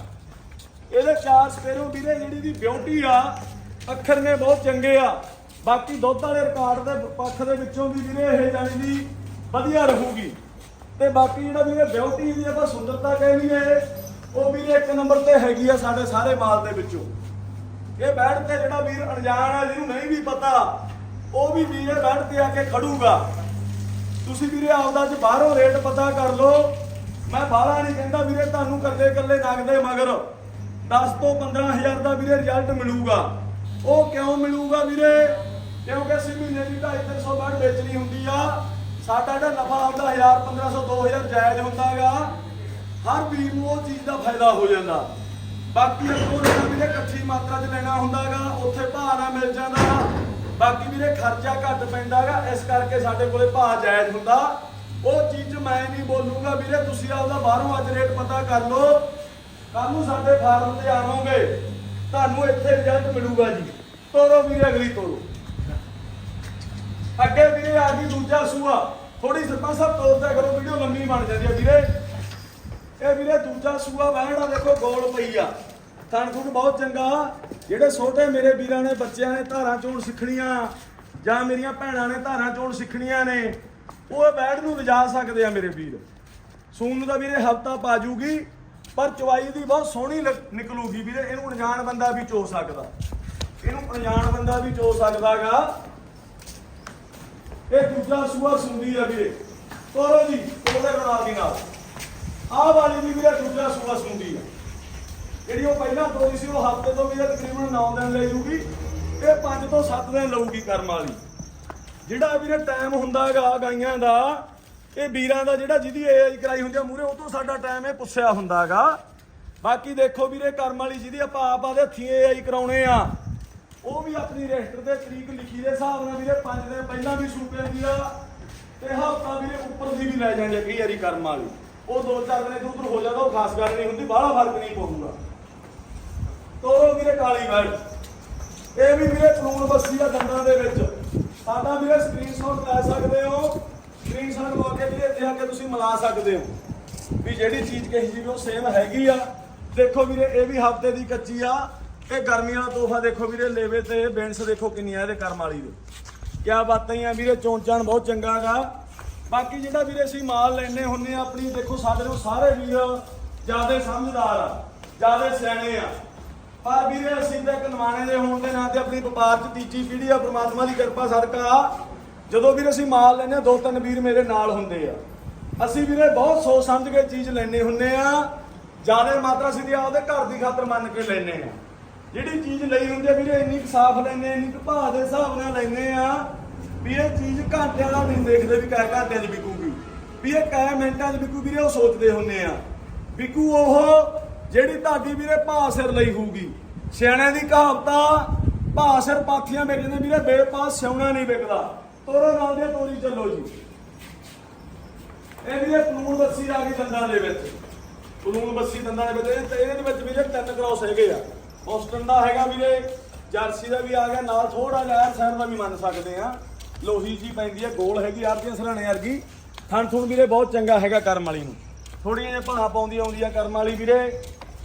ਇਹਦੇ ਚਾਰ ਸਪੇਰੋ ਵੀਰੇ ਜਿਹੜੀ ਦੀ ਬਿਊਟੀ ਆ, ਅੱਖਰ ਨੇ ਬਹੁਤ ਚੰਗੇ ਆ। ਬਾਕੀ ਦੁੱਧ ਵਾਲੇ ਰਿਕਾਰਡ ਦੇ ਪੱਖ ਦੇ ਵਿੱਚੋਂ ਵੀ ਵੀਰੇ ਇਹ ਜਾਣੀ ਦੀ ਵਧੀਆ ਰਹੂਗੀ। ਤੇ ਬਾਕੀ ਜਿਹੜਾ ਵੀਰੇ ਬਿਊਟੀ ਦੀ ਆਪਾਂ ਸੁੰਦਰਤਾ ਕਹਿੰਦੀ ਹੈ ਉਹ ਵੀਰੇ ਇੱਕ ਨੰਬਰ ਤੇ ਹੈਗੀ ਆ ਸਾਡੇ ਸਾਰੇ ਮਾਲ ਦੇ ਵਿੱਚੋਂ। ਇਹ ਬੈਠ ਤੇ ਜਿਹੜਾ ਵੀਰ ਅਣਜਾਣ ਆ, ਜਿਹਨੂੰ ਨਹੀਂ ਵੀ ਪਤਾ, ਉਹ ਵੀ ਵੀਰੇ ਬੈਠ ਤੇ ਆ ਕੇ ਖੜੂਗਾ। ਤੁਸੀਂ ਵੀਰੇ ਆਪਦਾ ਅੱਜ ਬਾਹਰੋਂ ਰੇਟ ਪਤਾ ਕਰ ਲਓ। ਮੈਂ ਬਾਹਲਾ ਨਹੀਂ ਕਹਿੰਦਾ ਵੀਰੇ ਤੁਹਾਨੂੰ ਕੱਲੇ ਕੱਲੇ ਨਗਦੇ ਮਗਰ। 10 ਤੋਂ 15000 ਦਾ ਵੀਰੇ ਰਿਜ਼ਲਟ ਮਿਲੂਗਾ। ਉਹ ਕਿਉਂ ਮਿਲੂਗਾ ਵੀਰੇ? ਕਿਉਂਕਿ ਅਸੀਂ ਮਹੀਨੇ ਦੀ 250 ਬਾਅਦ ਵੇਚਣੀ ਹੁੰਦੀ ਆ। ਸਾਡਾ ਜਿਹੜਾ ਨਫਾ ਆਉਂਦਾ 1000 1500 2000 ਜਾਇਜ਼ ਹੁੰਦਾਗਾ। ਹਰ ਵੀਰ ਨੂੰ ਉਹ ਚੀਜ਼ ਦਾ ਫਾਇਦਾ ਹੋ ਜਾਂਦਾ। ਬਾਕੀ ਅੱਗੋਂ ਜਿਹੜਾ ਵੀਰੇ ਇਕੱਠੀ ਮਾਤਰਾ 'ਚ ਲੈਣਾ ਹੁੰਦਾਗਾ, ਉੱਥੇ ਭਾਅ ਨਾ ਮਿਲ ਜਾਂਦਾ। ਬਾਕੀ ਵੀਰੇ ਖਰਚਾ ਘੱਟ ਪੈਂਦਾਗਾ, ਇਸ ਕਰਕੇ ਸਾਡੇ ਕੋਲੇ ਭਾਅ ਜਾਇਜ਼ ਹੁੰਦਾ। ਉਹ ਚੀਜ਼ ਮੈਂ ਨਹੀਂ ਬੋਲੂਗਾ, ਵੀਰੇ ਤੁਸੀਂ ਆਪਦਾ ਬਾਹਰੋਂ ਅੱਜ ਰੇਟ ਪਤਾ ਕਰ ਲਓ। ਕੱਲ ਨੂੰ ਸਾਡੇ ਫਾਰਮ ਤੇ ਆਵੋਗੇ। ਤੁਹਾਨੂੰ ਇੱਥੇ ਰਿਜ਼ਲਟ ਮਿਲੂਗਾ ਜੀ। ਤੋਰੋ ਵੀਰੇ ਅਗਲੀ ਤੋਰੋ। ਅੱਗੇ ਵੀਰੇ ਆ ਗਈ ਦੂਜਾ ਸੂਆ। ਥੋੜੀ ਸਰਪੰਚ ਸਾਹਿਬ ਤੋਰਦਾ ਕਰੋ, ਵੀਡੀਓ ਲੰਮੀ ਬਣ ਜਾਂਦੀ ਹੈ ਵੀਰੇ। ਇਹ ਵੀਰੇ ਦੂਜਾ ਸੂਆ ਵਹਿੜਾ ਦੇਖੋ ਗੋਲ ਪਈ ਆ। ਥਣ ਥੁਣ ਬਹੁਤ ਚੰਗਾ। ਜਿਹੜੇ ਛੋਟੇ ਮੇਰੇ ਵੀਰਾਂ ਨੇ, ਬੱਚਿਆਂ ਨੇ ਧਾਰਾਂ ਚੋਣ ਸਿੱਖਣੀਆਂ, ਜਾਂ ਮੇਰੀਆਂ ਭੈਣਾਂ ਨੇ ਧਾਰਾਂ ਚੋਣ ਸਿੱਖਣੀਆਂ ਨੇ, ਉਹ ਇਹ ਵਹਿੜ ਨੂੰ ਵਜਾ ਸਕਦੇ ਆ ਮੇਰੇ ਵੀਰ। ਸੂਨ ਨੂੰ ਤਾਂ ਵੀਰੇ ਹਫਤਾ ਪਾ ਜੂਗੀ, ਪਰ ਚਵਾਈ ਦੀ ਬਹੁਤ ਸੋਹਣੀ ਨਿਕਲੂਗੀ ਵੀਰੇ। ਇਹਨੂੰ ਅਣਜਾਣ ਬੰਦਾ ਵੀ ਚੋ ਸਕਦਾ। ਇਹਨੂੰ ਅਣਜਾਣ ਬੰਦਾ ਵੀ ਚੋ ਸਕਦਾਗਾ। ਇਹ ਦੂਜਾ ਸੂਆ ਸੁੰਦੀ ਆ ਵੀਰੇ। ਤੋਰੋ ਜੀ ਉਹਦੇ ਬਣਾ ਦੀ ਨਾਲ। ਆਹ ਵਾਲੀ ਵੀ ਵੀਰੇ ਦੂਜਾ ਸੂਆ ਸੁੰਦੀ ਆ। ਜਿਹੜੀ ਉਹ ਪਹਿਲਾਂ ਤੋਰੀ ਸੀ, ਉਹ ਹਫ਼ਤੇ ਤੋਂ ਵੀਰੇ ਤਕਰੀਬਨ 9 ਦਿਨ ਲੈ ਜੂਗੀ ਇਹ 5 ਤੋਂ 7 ਦਿਨ ਲਊਗੀ ਕਰਮ ਵਾਲੀ। ਜਿਹੜਾ ਵੀਰੇ ਟਾਈਮ ਹੁੰਦਾ ਹੁੰਦਾਗਾ ਗਾਈਆਂ ਦਾ, ਇਹ ਵੀਰਾਂ ਦਾ ਜਿਹੜਾ ਜਿਹਦੀ ਏਆਈ ਕਰਾਈ ਹੁੰਦੀ ਆ ਮੂਰੇ ਉਹ ਤੋਂ ਸਾਡਾ ਟਾਈਮ ਇਹ ਪੁੱਛਿਆ ਹੁੰਦਾ ਹੈਗਾ। ਬਾਕੀ ਦੇਖੋ ਵੀਰੇ ਕਰਮ ਵਾਲੀ ਜਿਹਦੀ ਆਪਾਂ ਆਪ ਆਦੇ ਹੱਥੀਂ ਏਆਈ ਕਰਾਉਣੇ ਆ, ਉਹ ਵੀ ਆਪਣੀ ਰਜਿਸਟਰ ਦੇ ਤਰੀਕ ਲਿਖੀ ਦੇ ਹਿਸਾਬ ਨਾਲ ਵੀਰੇ 5 ਦਿਨ ਪਹਿਲਾਂ ਵੀ ਸੂਪ ਜਾਂਦੀ ਆ ਤੇ ਹਫਤਾ ਵੀਰੇ ਉੱਪਰ ਦੀ ਵੀ ਲੈ ਜਾਂਦੇ ਕਈ ਵਾਰੀ ਕਰਮ ਵਾਲੀ। ਉਹ ਦੋ ਚਾਰ ਦਿਨ ਦੂਰ ਉੱਧਰ ਹੋ ਜਾਂਦਾ, ਉਹ ਖਾਸ ਗੱਲ ਨਹੀਂ ਹੁੰਦੀ, ਬਾਹਲਾ ਫ਼ਰਕ ਨਹੀਂ ਪਊਗਾ। ਤੋਰੋ ਵੀਰੇ ਕਾਲੀ ਵੈਲ ਇਹ ਵੀ ਵੀਰੇ ਕਾਨੂੰਨ ਬੱਸੀ ਦਾ ਦੰਦਾਂ ਦੇ ਵਿੱਚ। ਸਾਡਾ ਵੀਰੇ ਸਕਰੀਨਸ਼ਾਟ ਲੈ ਸਕਦੇ ਹੋ ਸਕਰੀਨਸ਼ਾਟ ਲਵਾ ਕੇ ਵੀਰੇ ਇੱਥੇ ਆ ਕੇ ਤੁਸੀਂ ਮਿਲਾ ਸਕਦੇ ਹੋ। ਵੀ ਜਿਹੜੀ ਚੀਜ਼ ਕਹੀ ਜੀ ਉਹ ਸੇਮ ਹੈਗੀ ਆ। ਦੇਖੋ ਵੀਰੇ, ਇਹ ਵੀ ਹਫ਼ਤੇ ਦੀ ਕੱਚੀ ਆ। ਇਹ ਗਰਮੀ ਵਾਲਾ ਤੋਹਫਾ ਦੇਖੋ ਵੀਰੇ, ਲੇਵੇ ਤੇ ਬੈਂਸ ਦੇਖੋ ਕਿੰਨੀ ਆ ਇਹਦੇ ਕਰਮ ਵਾਲੀ ਦੇ। ਕਿਆ ਬਾਤਾਂ ਹੀ ਆ ਵੀਰੇ ਚੋਣ ਚਾਣ ਬਹੁਤ ਚੰਗਾ ਗਾ। ਬਾਕੀ ਜਿਹੜਾ ਵੀਰੇ ਅਸੀਂ ਮਾਲ ਲੈਣੇ ਹੁੰਨੇ ਆ ਆਪਣੀ ਦੇਖੋ ਸਾਡੇ ਨੂੰ ਸਾਰੇ ਵੀਰ ਜਿਆਦੇ ਸਮਝਦਾਰ ਆ, ਜਿਆਦੇ ਸਿਆਣੇ ਆ। ਪਰ ਵੀਰੇ ਅਸੀਂ ਤਾਂ ਇੱਕ ਦੇ ਹੋਣ ਦੇ ਨਾਂ ਤੇ ਆਪਣੀ ਵਪਾਰ 'ਚ ਤੀਜੀ ਪੀੜ੍ਹੀ ਆ, ਪ੍ਰਮਾਤਮਾ ਦੀ ਕਿਰਪਾ ਸਦਕਾ ਜਦੋਂ ਵੀਰ ਅਸੀਂ ਮਾਲ ਲੈਨੇ ਆ ਦੋ ਤਿੰਨ ਵੀਰ ਮੇਰੇ ਨਾਲ ਹੁੰਦੇ ਆ। ਅਸੀਂ ਵੀਰੇ ਬਹੁਤ ਸੋਚ ਸਮਝ ਕੇ ਚੀਜ਼ ਲੈਣੇ ਹੁੰਨੇ ਆ, ਜ਼ਿਆਦਾ ਮਾਤਰਾ ਅਸੀਂ ਆਪਦੇ ਘਰ ਦੀ ਖਾਤਰ ਮੰਨ ਕੇ ਲੈਣੇ ਆ। ਜਿਹੜੀ ਚੀਜ਼ ਲਈ ਹੁੰਦੀ ਆ ਵੀਰੇ, ਇੰਨੀ ਕੁ ਸਾਫ਼ ਲੈਣੇ ਇੰਨੀ ਕੁ ਭਾਅ ਦੇ ਹਿਸਾਬ ਨਾਲ ਲੈਣੇ ਆ ਵੀ ਇਹ ਚੀਜ਼ ਘੰਟਿਆਂ ਦਾ ਨਹੀਂ ਦੇਖਦੇ ਵੀ ਕੈ ਘੰਟਿਆਂ 'ਚ ਵਿਕੂਗੀ। ਵੀ ਇਹ ਕੈ ਮਿੰਟਾਂ 'ਚ ਵਿਕੂ ਵੀਰੇ ਉਹ ਸੋਚਦੇ ਹੁੰਨੇ ਆ। ਵਿਕੂ ਉਹ ਜਿਹੜੀ ਤੁਹਾਡੀ ਵੀਰੇ ਭਾਅ ਸਿਰ ਲਈ ਹੋਊਗੀ। ਸਿਆਣਿਆਂ ਦੀ ਕਹਾਵਤ ਆ ਭਾਅ ਸਿਰ ਪਾਥੀਆਂ ਵਿਕ ਵੀਰੇ ਬੇਪਾਸ ਸਿਉਣਾ ਨਹੀਂ ਵਿਕਦਾ। ਤੋਰੋ ਨਾਲ ਦੀ ਤੋਰੀ ਚੱਲੋ ਜੀ। ਇਹ ਵੀਰੇ ਕਾਨੂੰਨ ਬੱਸੀ ਆ ਗਈ ਦੰਦਾਂ ਦੇ ਵਿੱਚ। ਕਾਨੂੰਨ ਬੱਸੀ ਦੰਦਾਂ ਦੇ ਵਿੱਚ ਤੇ ਇਹਦੇ ਵਿੱਚ ਵੀਰੇ ਤਿੰਨ ਕ੍ਰਾਸ ਹੈਗੇ ਆ। ਬੋਸਟਨ ਦਾ ਹੈਗਾ ਵੀਰੇ ਜਰਸੀ ਦਾ ਵੀ ਆ ਗਿਆ, ਨਾਲ ਥੋੜਾ ਜਿਹਾ ਐਰ ਸਾਈਡ ਦਾ ਵੀ ਮੰਨ ਸਕਦੇ ਆ। ਲੋਹੀ ਜੀ ਪੈਂਦੀ ਹੈ ਗੋਲ ਹੈਗੀ ਆਰਤੀਆਂ ਸਰਾਣੇ ਵਰਗੀ। ਥਣ ਥੁਣ ਵੀਰੇ, ਬਹੁਤ ਚੰਗਾ ਹੈਗਾ ਕਰਮ ਵਾਲੀ ਨੂੰ। ਥੋੜੀਆਂ ਜਿਹੀਆਂ ਭਾਣਾ ਪਾਉਂਦੀ, ਆਉਂਦੀ ਆ ਕਰਮ ਵਾਲੀ ਵੀਰੇ।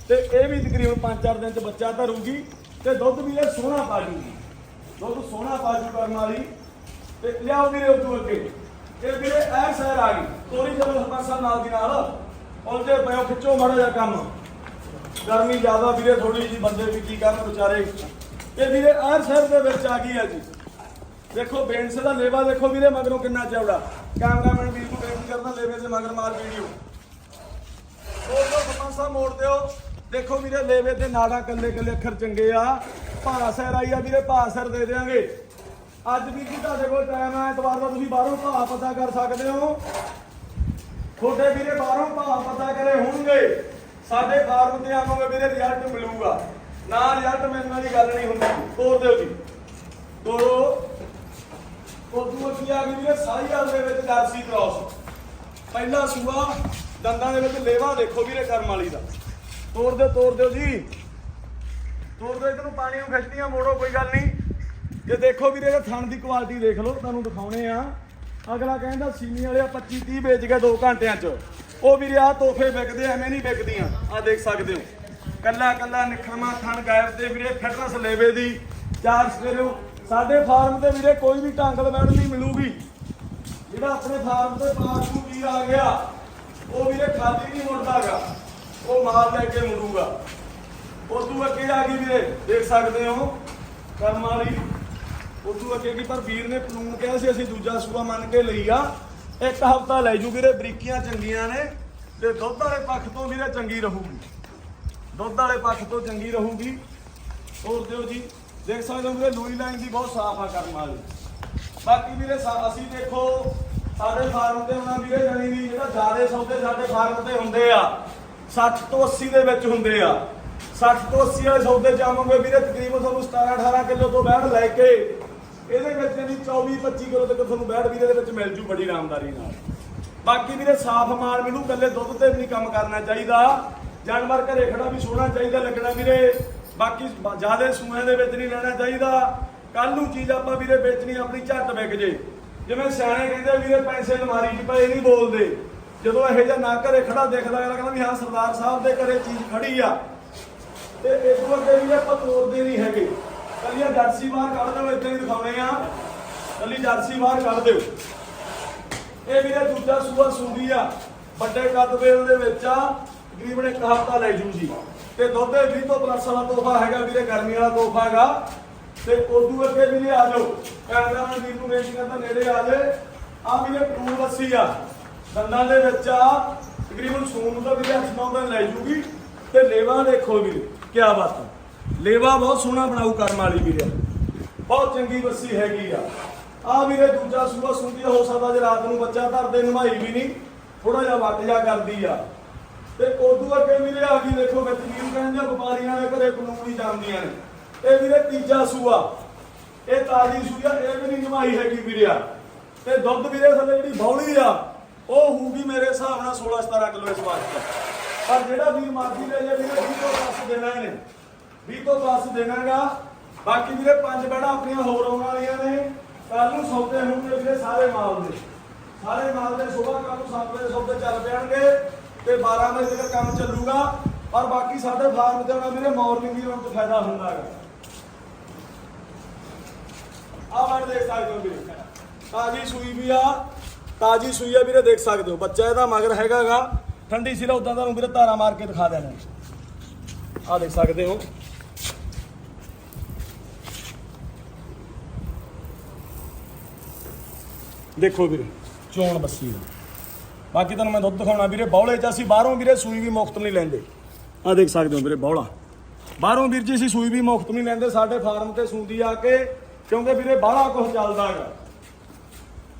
ਤੇ ਇਹ ਵੀ ਤਕਰੀਬਨ 5-4 ਦਿਨ ਚ ਬੱਚਾ ਧਰੂਗੀ। ਤੇ ਦੁੱਧ ਵੀਰੇ ਸੋਹਣਾ ਪਾ ਜੂਗੀ। ਦੁੱਧ ਸੋਹਣਾ ਪਾ ਜੂ ਕਰਮ ਵਾਲੀ। ਤੇ ਲਿਆਓ ਵੀਰੇ ਉਦੋਂ ਅੱਗੇ। ਇਹ ਵੀਰੇ ਐ ਸਹਿਰ ਆ ਗਈ। ਤੋਰੀ ਚਲੋ ਸਰਪੰਚ ਨਾਲ ਦੀ ਨਾਲ ਉਹਦੇ ਪਿਓ ਖਿੱਚੋ ਮਾੜਾ ਜਿਹਾ ਕੰਮ। ਗਰਮੀ ਜ਼ਿਆਦਾ ਵੀਰੇ ਥੋੜੀ ਜੀ ਬੰਦੇ ਵੀ ਕੀ ਕਰਨ ਵਿਚਾਰੇ। ਇਹ ਵੀਰੇ ਐ ਸਹਿਰ ਦੇ ਵਿੱਚ ਆ ਗਈ ਹੈ ਜੀ। ਦੇਖੋ ਬੇਂਸ ਦਾ ਲੇਵਾ ਦੇਖੋ ਵੀਰੇ, ਮਗਰੋਂ ਕਿੰਨਾ ਚੌੜਾ। ਕੈਮਰਾਮੈਨ ਵੀਰ ਨੂੰ ਬੇਨਤੀ ਕਰਦਾ, ਲੇਵੇ ਦੇ ਮਗਰ ਮਾਰ ਵੀਡੀਓ। ਉਹ ਤੋਂ ਸਰਪੰਚ ਸਾਹਿਬ ਮੋੜ ਦਿਓ। ਦੇਖੋ ਵੀਰੇ, ਲੇਵੇ ਤੇ ਨਾੜਾ ਕੱਲੇ ਕੱਲੇ ਅੱਖਰ ਚੰਗੇ ਆ। ਭਾਸਰ ਆਈ ਆ ਵੀਰੇ ਭਾਸਰ ਦੇ ਦੇਾਂਗੇ ਅੱਜ ਵੀ ਜੀ, ਤੁਹਾਡੇ ਕੋਲ ਟਾਈਮ ਆ, ਐਤਵਾਰ ਦਾ ਤੁਸੀਂ ਬਾਹਰੋਂ ਭਾਅ ਪਤਾ ਕਰ ਸਕਦੇ ਹੋ। ਤੁਹਾਡੇ ਵੀਰੇ ਬਾਹਰੋਂ ਭਾਅ ਪਤਾ ਕਰੇ ਹੋਣਗੇ। ਸਾਡੇ ਫਾਰਮ ਤੇ ਆਵੋਗੇ ਵੀਰੇ ਰਿਜ਼ਲਟ ਮਿਲੂਗਾ। ਨਾ ਰਿਜ਼ਲਟ ਮਿਲਣ ਵਾਲੀ ਗੱਲ ਨਹੀਂ ਹੁੰਦੀ। ਤੋੜ ਦਿਓ ਜੀ। ਤੋੜੋ ਉਦੋਂ ਕੀ ਆ ਗਈ ਵੀਰੇ? ਸਾਰੀ ਦੇ ਵਿੱਚ ਜਰਸੀ ਕ੍ਰਾਸ। ਪਹਿਲਾ ਸੂਆ, ਦੰਦਾਂ ਦੇ ਵਿੱਚ ਲੇਵਾ ਦੇਖੋ ਵੀਰੇ, ਕਰਮ ਵਾਲੀ ਦਾ। ਤੋੜ ਦਿਓ ਤੋੜ ਦਿਓ ਜੀ। ਤੋੜ ਦਿਓ ਇਹਨੂੰ ਪਾਣੀ ਨੂੰ ਖਿੱਚਦੀਆਂ ਮੋੜੋ, ਕੋਈ ਗੱਲ ਨਹੀਂ। ਜੇ ਦੇਖੋ ਵੀਰੇ ਇਹ ਥਣ ਦੀ ਕੁਆਲਿਟੀ ਦੇਖ ਲਓ, ਤੁਹਾਨੂੰ ਦਿਖਾਉਣੇ ਆ। ਅਗਲਾ ਕਹਿੰਦਾ, ਸੀਨੀ ਵਾਲੇ 25 30 ਵੇਚ ਗਏ 2 ਘੰਟਿਆਂ ਚ। ਉਹ ਵੀਰੇ ਆ ਤੋਹਫੇ ਵਿਕਦੇ ਐਵੇਂ ਨਹੀਂ ਵਿਕਦੀਆਂ। ਆ ਦੇਖ ਸਕਦੇ ਹੋ। ਕੱਲਾ ਕੱਲਾ ਨਿਖਰਮਾ ਥਣ ਗਾਇਬ ਤੇ ਵੀਰੇ ਫਿਟਨੈਸ ਲੇਵੇ ਦੀ। ਚਾਰ ਸਵੇਰੇ ਸਾਡੇ ਫਾਰਮ ਤੇ ਵੀਰੇ ਕੋਈ ਵੀ ਟਾਂਗਲ ਬੈਠ ਨਹੀਂ ਮਿਲੂਗੀ। ਜਿਹੜਾ ਆਪਣੇ ਫਾਰਮ ਤੇ ਪਾਸੂ ਵੀਰ ਆ ਗਿਆ, ਉਹ ਵੀਰੇ ਖਾਲੀ ਨਹੀਂ ਮੁੜਦਾਗਾ, ਉਹ ਮਾਲ ਲੈ ਕੇ ਮੁੜੂਗਾ। ਉਦੋਂ ਅੱਗੇ ਆ ਗਈ ਵੀਰੇ, ਦੇਖ ਸਕਦੇ ਹੋ ਕਰਮ ਵਾਲੀ ਉਦੋਂ ਅੱਗੇ ਕੀ ਪਰ ਵੀਰ ਨੇ ਕਾਨੂੰਨ ਕਿਹਾ ਸੀ, ਅਸੀਂ ਦੂਜਾ ਸੂਆ ਮੰਨ ਕੇ ਲਈ ਆ। ਇੱਕ ਹਫਤਾ ਲੈ ਜੂ ਵੀਰੇ, ਬਰੀਕੀਆਂ ਚੰਗੀਆਂ ਨੇ, ਤੇ ਦੁੱਧ ਵਾਲੇ ਪੱਖ ਤੋਂ ਵੀਰੇ ਚੰਗੀ ਰਹੂਗੀ। ਦੁੱਧ ਵਾਲੇ ਪੱਖ ਤੋਂ ਚੰਗੀ ਰਹੂਗੀ। ਹੋਰ ਦਿਓ ਜੀ। ਦੇਖ ਸਕਦੇ ਹੋ ਵੀਰੇ, ਲੂਈ ਲਾਈਨ ਦੀ ਬਹੁਤ ਸਾਫ਼ ਆ ਕਰਨ ਵਾਲੀ। ਬਾਕੀ ਵੀਰੇ ਅਸੀਂ ਦੇਖੋ, ਸਾਡੇ ਫਾਰਮ ਤੇ ਉਹਨਾਂ ਵੀਰੇ ਜਾਨੀ ਵੀ ਜਿਹੜਾ ਜ਼ਿਆਦੇ ਸੌਦੇ ਸਾਡੇ ਫਾਰਮ ਤੇ ਹੁੰਦੇ ਆ 60 ਤੋਂ 80 ਦੇ ਵਿੱਚ ਹੁੰਦੇ ਆ। 60 ਤੋਂ 80 ਵਾਲੇ ਸੌਦੇ ਜਾਵਾਂਗੇ ਵੀਰੇ, ਤਕਰੀਬਨ ਤੁਹਾਨੂੰ 17 18 ਕਿਲੋ ਤੋਂ ਬੈਠ ਲੈ ਕੇ, ਇਹਦੇ ਵਿੱਚ ਵੀ 24 25 ਕਿਲੋ ਤੱਕ ਤੁਹਾਨੂੰ ਬੈਠ ਵੀਰੇ ਦੇ ਵਿੱਚ ਮਿਲ ਜੂ ਬੜੀ ਆਰਾਮਦਾਰੀ ਨਾਲ। ਬਾਕੀ ਵੀਰੇ, ਸਾਫ਼ ਮਾਲ ਮਿਲੂ ਕੱਲੇ ਦੁੱਧ ਤੇ ਵੀ ਨਹੀਂ ਕੰਮ ਕਰਨਾ ਚਾਹੀਦਾ। ਜਾਨਵਰ ਘਰੇ ਖੜਾ ਵੀ ਸੋਣਾ ਚਾਹੀਦਾ ਲੱਗਣਾ ਵੀਰੇ। ਬਾਕੀ ਜਿਆਦੇ ਸੂਏ ਦੇ ਵਿੱਚ ਨਹੀਂ ਰਹਿਣਾ ਚਾਹੀਦਾ। ਕੱਲ ਨੂੰ ਚੀਜ਼ ਆਪਾਂ ਵੀਰੇ ਵੇਚਣੀ ਆਪਣੀ ਝੱਟ ਵਿਕ ਜੇ। ਜਿਵੇਂ ਸਿਆਣੇ ਕਹਿੰਦੇ ਵੀਰੇ, ਪੈਸੇ ਅਲਮਾਰੀ 'ਚ ਪਏ ਨਹੀਂ ਬੋਲਦੇ। ਜਦੋਂ ਇਹੋ ਜਿਹਾ ਨਾ ਘਰੇ ਖੜਾ ਦੇਖਦਾ, ਅਗਲਾ ਕਹਿੰਦਾ ਵੀ ਹਾਂ, ਸਰਦਾਰ ਸਾਹਿਬ ਦੇ ਘਰੇ ਚੀਜ਼ ਖੜੀ ਆ। ਤੇ ਇਸ ਤੋਂ ਅੱਗੇ ਵੀ ਆਪਾਂ ਤੋਰਦੇ ਨਹੀਂ ਹੈਗੇ। ਕੱਲੀਆਂ ਜਰਸੀ ਬਾਹਰ ਕੱਢ ਦਿਓ ਇੱਥੇ ਹੀ ਦਿਖਾਉਣੇ ਆ। ਕੱਲੀ ਜਰਸੀ ਬਾਹਰ ਕੱਢ ਦਿਓ। ਇਹ ਵੀਰੇ ਦੂਜਾ ਸੂਆ ਸੂਦੀ ਆ। ਵੱਡੇ ਕੱਦ ਦੇ ਵਿੱਚ ਆ। ਤਕਰੀਬਨ ਇੱਕ ਹਫ਼ਤਾ ਲੈ ਜੂ ਜੀ ਤੇ ਦੁੱਧ ਦੇ 20 ਤੋਂ ਪਲੱਸ ਵਾਲਾ ਤੋਹਫਾ ਹੈਗਾ ਵੀਰੇ, ਗਰਮੀ ਵਾਲਾ ਤੋਹਫਾ ਹੈਗਾ। ਤੇ ਉਦੋਂ ਅੱਗੇ ਵੀਰੇ ਆ ਜਾਓ। ਕੈਮਰਾਮੈਨ ਵੀਰ ਨੂੰ ਬੇਨਤੀ ਕਰਦਾ, ਨੇੜੇ ਆ ਜਾਏ ਆ ਵੀਰੇ ਕਾਨੂੰਨ ਲੱਸੀ ਆ। ਦੰਦਾਂ ਦੇ ਵਿੱਚ ਆ, ਤਕਰੀਬਨ ਸੂਨ ਦਾ ਵੀਰੇ 8-9 ਦਿਨ ਲੈ ਜੂਗੀ। ਤੇ ਲੇਵਾ ਦੇਖੋ ਵੀਰੇ ਕੀ ਬਾਤ ਹੈ ਲੇਵਾ ਬਹੁਤ ਸੋਹਣਾ ਬਣਾਉ ਕਰਨ ਵਾਲੀ ਵੀਰੇ। ਬਹੁਤ ਚੰਗੀ ਬੱਸੀ ਹੈਗੀ ਆ। ਆ ਵੀਰੇ ਦੂਜਾ ਸੂਆ ਸੁੰਦੀ ਹੋ ਸਕਦਾ ਜੇ ਰਾਤ ਨੂੰ ਬੱਚਾ ਧਰਦੇ ਨਮਾਈ ਵੀ ਨਹੀਂ ਥੋੜਾ ਜਿਹਾ ਵੱਟ ਜਾ ਕਰਦੀ ਆ। ਤੇ ਉਦੋਂ ਅੱਗੇ ਵੀਰੇ ਆ ਦੇਖੋ ਵਿੱਚ ਵੀਰ ਕਹਿੰਦੇ ਵਪਾਰੀਆਂ ਦੇ ਘਰੇ ਕਾਨੂੰਨੀ ਜਾਂਦੀਆਂ ਨੇ। ਇਹ ਵੀਰੇ ਤੀਜਾ ਸੂਆ। ਇਹ ਤਾਜੀ ਸੂਆ ਇਹ ਵੀ ਨਹੀਂ ਨਮਾਈ ਹੈਗੀ ਵੀਰਿਆ ਤੇ ਦੁੱਧ ਵੀਰੇ ਥੱਲੇ ਜਿਹੜੀ ਬੌਲੀ ਆ, ਉਹ ਹੋਊਗੀ ਮੇਰੇ ਹਿਸਾਬ ਨਾਲ 16 17 ਕਿਲੋ ਇਸ ਵਾਸਤੇ ਪਰ ਜਿਹੜਾ ਵੀਰ ਮਰਜ਼ੀ ਲੈ ਜਾ ਵੀਰੇ 20 ਤੋਂ ਪਲੱਸ ਦੇਣਾ ਇਹਨੇ। 20 ਤੋਂ ਪਲੱਸ ਦੇਣਾਗਾ। ਬਾਕੀ ਵੀਰੇ ਪੰਜ ਬੈੜਾ ਆਪਣੀਆਂ ਹੋਰ ਆਉਣ ਵਾਲੀਆਂ ਨੇ। ਕੱਲ ਨੂੰ ਸੌਦੇ ਹੋਣਗੇ ਵੀਰੇ ਸਾਰੇ ਮਾਲ ਦੇ। ਸਾਰੇ ਮਾਲ ਦੇ ਸੁਬਾਹ ਕੱਲ ਨੂੰ ਸੱਤ ਵਜੇ ਸੌਦੇ ਚੱਲ ਪੈਣਗੇ। ਤੇ 12 ਵਜੇ ਤੱਕ ਕੰਮ ਚੱਲੂਗਾ, ਔਰ ਬਾਕੀ ਸਾਡੇ ਫਾਰਮ ਤੇ ਆਉਣਾ ਵੀਰੇ ਮਾਰਨਿੰਗ ਦੀ ਰੌਣਕ ਫਾਇਦਾ ਹੁੰਦਾ ਹੈਗਾ। ਆ ਵੜ ਦੇਖ ਸਕਦੇ ਹੋ ਵੀਰੇ। ਤਾਜੀ ਸੂਈ ਵੀ ਆ, ਤਾਜੀ ਸੂਈ ਆ ਵੀਰੇ, ਦੇਖ ਸਕਦੇ ਹੋ। ਬੱਚਾ ਇਹਦਾ ਮਗਰ ਹੈਗਾਗਾ। ਠੰਡੀ ਸਿਰਾ ਉਦਾਂ ਤੁਹਾਨੂੰ ਵੀਰੇ ਧਾਰਾ ਮਾਰ ਕੇ ਦਿਖਾ ਦੇਣਾ। ਆ ਦੇਖ ਸਕਦੇ ਹੋ। ਦੇਖੋ ਵੀਰੇ, ਚੋਣ ਬੱਸੀ ਦਾ। ਬਾਕੀ ਤੁਹਾਨੂੰ ਮੈਂ ਦੁੱਧ ਦਿਖਾਉਣਾ ਵੀਰੇ, ਬੌਲੇ ਚ ਅਸੀਂ ਬਾਹਰੋਂ ਵੀਰੇ ਸੂਈ ਵੀ ਮੁਫਤ ਨਹੀਂ ਲੈਂਦੇ। ਆ ਦੇਖ ਸਕਦੇ ਹੋ ਵੀਰੇ, ਬੌਲਾ। ਬਾਹਰੋਂ ਵੀਰ ਜੀ ਅਸੀਂ ਸੂਈ ਵੀ ਮੁਫਤ ਨਹੀਂ ਲੈਂਦੇ, ਸਾਡੇ ਫਾਰਮ ਤੇ ਸੂਦੀ ਆ ਕੇ, ਕਿਉਂਕਿ ਵੀਰੇ ਬਾਹਲਾ ਕੁਝ ਚੱਲਦਾ ਹੈਗਾ।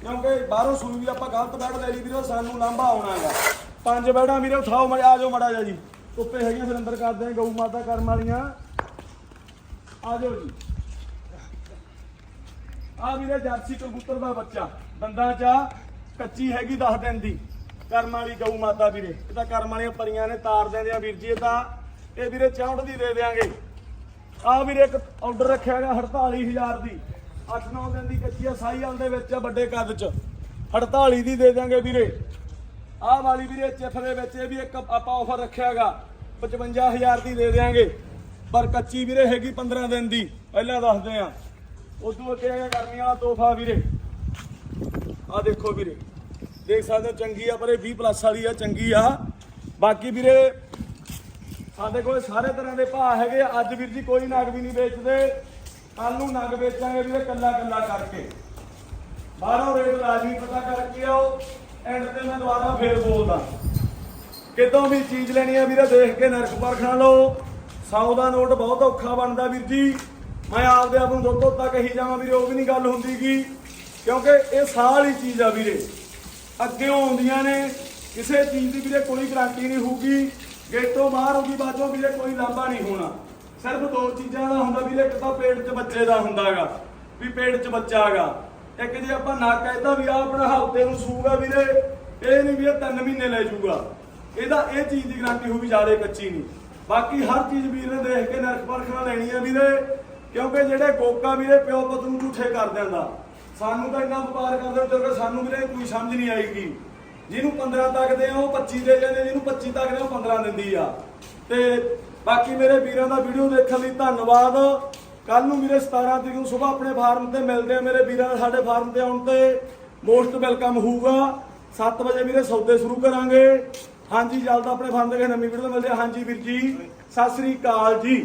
ਕਿਉਂਕਿ ਬਾਹਰੋਂ ਸੂਈ ਵੀ ਆਪਾਂ ਗਲਤ ਬੈਠ ਲੈ ਲਈ ਵੀਰੇ, ਸਾਨੂੰ ਲਾਂਭਾ ਆਉਣਾ ਹੈਗਾ। ਪੰਜ ਬੈੜਾਂ ਵੀਰੇ, ਉਠਾਓ ਮੜਾ ਆ ਜਾਓ ਮੜਾ ਜਾ। ਜੀ ਧੁੱਪੇ ਹੈਗੀਆਂ ਫਿਰ ਅੰਦਰ ਕਰਦੇ ਆ ਗਊ ਮਾਤਾ ਕਰਨ ਵਾਲੀਆਂ। ਆ ਜਾਓ ਜੀ। ਆ ਵੀਰੇ, ਜਰਸੀ ਕਬੂਤਰ ਦਾ ਬੱਚਾ, ਦੰਦਾਂ ਚਾ ਕੱਚੀ ਹੈਗੀ 10 ਦਿਨ ਦੀ। ਕਰਮ ਵਾਲੀ ਗਊ ਮਾਤਾ ਵੀਰੇ। ਇਹ ਤਾਂ ਕਰਮ ਵਾਲੀਆਂ ਪਰੀਆਂ ਨੇ, ਤਾਰ ਦਿੰਦੇ ਆ ਵੀਰ ਜੀ, ਇਹ ਤਾਂ ਇਹ ਵੀਰੇ 64 ਦੀ ਦੇ ਦੇਾਂਗੇ ਆ ਵੀਰੇ ਇੱਕ ਆਰਡਰ ਰੱਖਿਆ ਹੈਗਾ 48000 ਦੀ। 8-9 ਦਿਨ ਦੀ ਕੱਚੀ ਆ ਸਾਈਵਾਲ ਦੇ ਵਿੱਚ ਵੱਡੇ ਕੱਦ ਚ। 48 ਦੀ ਦੇ ਦਿਆਂਗੇ ਵੀਰੇ। ਆਹ ਵਾਲੀ ਵੀਰੇ ਚਿਫ ਦੇ ਵਿੱਚ, ਇਹ ਵੀ ਇੱਕ ਆਪਾਂ ਆਫਰ ਰੱਖਿਆ ਹੈਗਾ 55000 ਦੀ ਦੇ ਦੇਾਂਗੇ ਪਰ ਕੱਚੀ ਵੀਰੇ ਹੈਗੀ 15 ਦਿਨ ਦੀ, ਪਹਿਲਾਂ ਦੱਸਦੇ ਆ। ਉਦੋਂ ਅੱਗੇ ਹੈਗਾ ਗਰਮੀ ਵਾਲਾ ਤੋਹਫਾ ਵੀਰੇ। ਆ ਦੇਖੋ ਵੀਰੇ। ਦੇਖ ਸਕਦੇ ਹੋ ਚੰਗੀ ਆ, ਪਰ ਇਹ 20 ਪਲੱਸ ਵਾਲੀ ਆ, ਚੰਗੀ ਆ। ਬਾਕੀ ਵੀਰੇ, ਸਾਡੇ ਕੋਲ ਸਾਰੇ ਤਰ੍ਹਾਂ ਦੇ ਭਾਅ ਹੈਗੇ ਆ। ਅੱਜ ਵੀਰ ਜੀ ਕੋਈ ਨਗ ਵੀ ਨਹੀਂ ਵੇਚਦੇ। ਕੱਲ ਨੂੰ ਨਗ ਵੇਚਾਂਗੇ ਵੀਰੇ ਕੱਲਾ ਕੱਲਾ ਕਰਕੇ। ਬਾਹਰੋਂ ਰੇਟ ਲਾਜ਼ਮੀ ਪਤਾ ਕਰਕੇ ਆਓ। ਐਂਡ ਤੇ ਮੈਂ ਦੁਬਾਰਾ ਫੇਰ ਬੋਲਦਾ। ਕਿਤੋਂ ਵੀ ਚੀਜ਼ ਲੈਣੀ ਆ ਵੀਰੇ, ਦੇਖ ਕੇ ਨਰਕ ਪਰਖਣਾ ਲਓ। ਸੌ ਦਾ ਨੋਟ ਬਹੁਤ ਔਖਾ ਬਣਦਾ ਵੀਰ ਜੀ। ਮੈਂ ਆਪਦੇ ਆਪ ਨੂੰ ਦੁੱਧ ਧੋਤਾ ਕਹੀ ਜਾਵਾਂ ਵੀਰੇ, ਉਹ ਵੀ ਨਹੀਂ ਗੱਲ ਹੁੰਦੀਗੀ ਕਿਉਂਕਿ ਇਹ ਸਾਲ ਹੀ ਚੀਜ਼ ਆ ਵੀਰੇ। ਅੱਗੇ ਆਉਂਦੀਆਂ ਨੇ। ਕਿਸੇ ਚੀਜ਼ ਦੀ ਵੀਰੇ ਕੋਈ ਗਾਰੰਟੀ ਨਹੀਂ ਹੋਊਗੀ। ਗੇਟੋਂ ਬਾਹਰ ਹੋਗੀ ਬਾਜੋਂ ਵੀਰੇ ਕੋਈ ਲਾਂਭਾ ਨਹੀਂ ਹੋਣਾ। ਸਿਰਫ ਦੋ ਚੀਜ਼ਾਂ ਦਾ ਹੁੰਦਾ ਵੀਰੇ, ਇੱਕ ਤਾਂ ਪੇਟ 'ਚ ਬੱਚੇ ਦਾ ਹੁੰਦਾਗਾ, ਵੀ ਪੇਟ 'ਚ ਬੱਚਾ ਹੈਗਾ। ਇੱਕ ਜੇ ਆਪਾਂ ਨਾ ਕਹਿੰਦਾ ਵੀ ਆ ਆਪਣਾ ਹਫ਼ਤੇ ਨੂੰ ਸੂਗਾ ਵੀਰੇ, ਇਹ ਨਹੀਂ ਵੀ ਇਹ 3 ਮਹੀਨੇ ਲੈ ਜਾਊਗਾ ਇਹਦਾ ਇਹ ਚੀਜ਼ ਦੀ ਗਾਰੰਟੀ ਹੋਊਗੀ ਜ਼ਿਆਦਾ ਕੱਚੀ ਨਹੀਂ। ਬਾਕੀ ਹਰ ਚੀਜ਼ ਵੀਰ ਨੇ ਦੇਖ ਕੇ ਨਰਕ ਪਰਖਣਾ ਲੈਣੀ ਆ ਵੀਰੇ, ਕਿਉਂਕਿ ਜਿਹੜੇ ਗੋਕਾ ਵੀਰੇ ਪਿਓ ਪੁੱਤ ਨੂੰ ਝੂਠੇ ਕਰ ਦਿੰਦਾ। ਸਾਨੂੰ ਤਾਂ ਇੰਨਾ ਵਪਾਰ ਕਰਦੇ ਤੇ ਸਾਨੂੰ ਵੀਰੇ ਕੋਈ ਸਮਝ ਨਹੀਂ ਆਏਗੀ ਜਿਹਨੂੰ 15 ਤੱਕਦੇ ਆ, ਉਹ 25 ਦੇ ਜਾਂਦੇ, ਜਿਹਨੂੰ 25 ਤੱਕ ਦੇ ਉਹ 15 ਦਿੰਦੀ ਆ। ਤੇ ਬਾਕੀ ਮੇਰੇ ਵੀਰਾਂ ਦਾ ਵੀਡੀਓ ਦੇਖਣ ਲਈ ਧੰਨਵਾਦ। ਕੱਲ ਨੂੰ ਵੀਰੇ 17 ਤਰੀਕ ਨੂੰ ਸਵੇਰ ਆਪਣੇ ਫਾਰਮ ਤੇ ਮਿਲਦੇ ਆ ਮੇਰੇ ਵੀਰਾਂ ਦਾ, ਸਾਡੇ ਫਾਰਮ ਤੇ ਆਉਣ ਤੇ ਮੋਸਟ ਵੈਲਕਮ ਹੋਊਗਾ। 7 ਵਜੇ ਵੀਰੇ ਸੌਦੇ ਸ਼ੁਰੂ ਕਰਾਂਗੇ। ਹਾਂਜੀ, ਜਲਦ ਆਪਣੇ ਫਾਰਮ ਤੇ ਨਵੀਂ ਵੀਡੀਓ ਮਿਲਦੇ ਹਾਂਜੀ ਵੀਰ ਜੀ, ਸਤਿ ਸ੍ਰੀ ਅਕਾਲ ਜੀ।